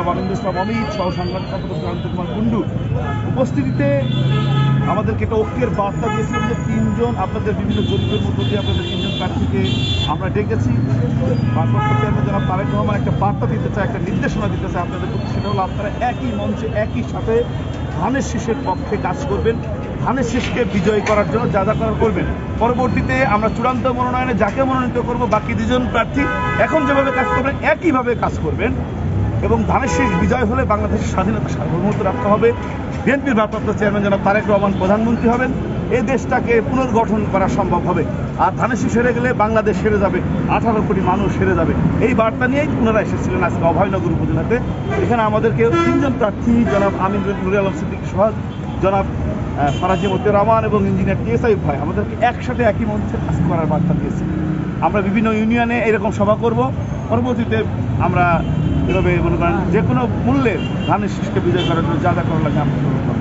জনাব আনন্দ ইসলাম অমিত সহ সাংবাদিক কুমার কুন্ডু উপস্থিতিতে আমাদেরকে একটা ঐক্যের বার্তা দিয়েছিলেন যে তিনজন আপনাদের বিভিন্ন জরিপের মধ্য দিয়ে আপনাদের তিনজন প্রার্থীকে আমরা ডেকেছি। ভারপ্রাপ্ত জনাব তারেক রহমান একটা বার্তা দিতে চায়, একটা নির্দেশনা দিতে চায় আপনাদের প্রতি, সেটা হলো আপনারা একই মঞ্চে, একই সাথে ধানের শীষের পক্ষে কাজ করবেন, ধানের শীষকে বিজয় করার জন্য যা যা করার করবেন। পরবর্তীতে আমরা চূড়ান্ত মনোনয়নে যাকে মনোনীত করব, বাকি দুজন প্রার্থী এখন যেভাবে কাজ করবেন, একইভাবে কাজ করবেন। এবং ধানের শীষ বিজয় হলে বাংলাদেশের স্বাধীনতা সার্বভৌমত্ব রক্ষা হবে। বিএনপির ভারপ্রাপ্ত চেয়ারম্যান জনাব তারেক রহমান প্রধানমন্ত্রী হবেন। এ দেশটাকে পুনর্গঠন করা সম্ভব হবে। আর ধানের শীষ হেরে গেলে বাংলাদেশ সেরে যাবে। আঠারো কোটি মানুষ সেরে যাবে। এই বার্তা নিয়েই পুনরায় এসেছিলেন আজকে অভয়নগর উপজেলাতে। এখানে আমাদেরকে তিনজন প্রার্থী, জনাব আমিন নুর আলম সিদ্দিক সোহাগ জনাব ফারাজি মতিউর রহমান এবং ইঞ্জিনিয়ার টিএসআই ভাই। আমাদেরকে একসাথে একই মঞ্চে কাজ করার বার্তা দিয়েছে আমরা বিভিন্ন ইউনিয়নে এরকম সভা করব। পরবর্তীতে আমরা এভাবে মনে করেন, যে কোনো মূল্যে ধানের শীষকে বিজয় করার জন্য যা যা করা লাগে, আমরা।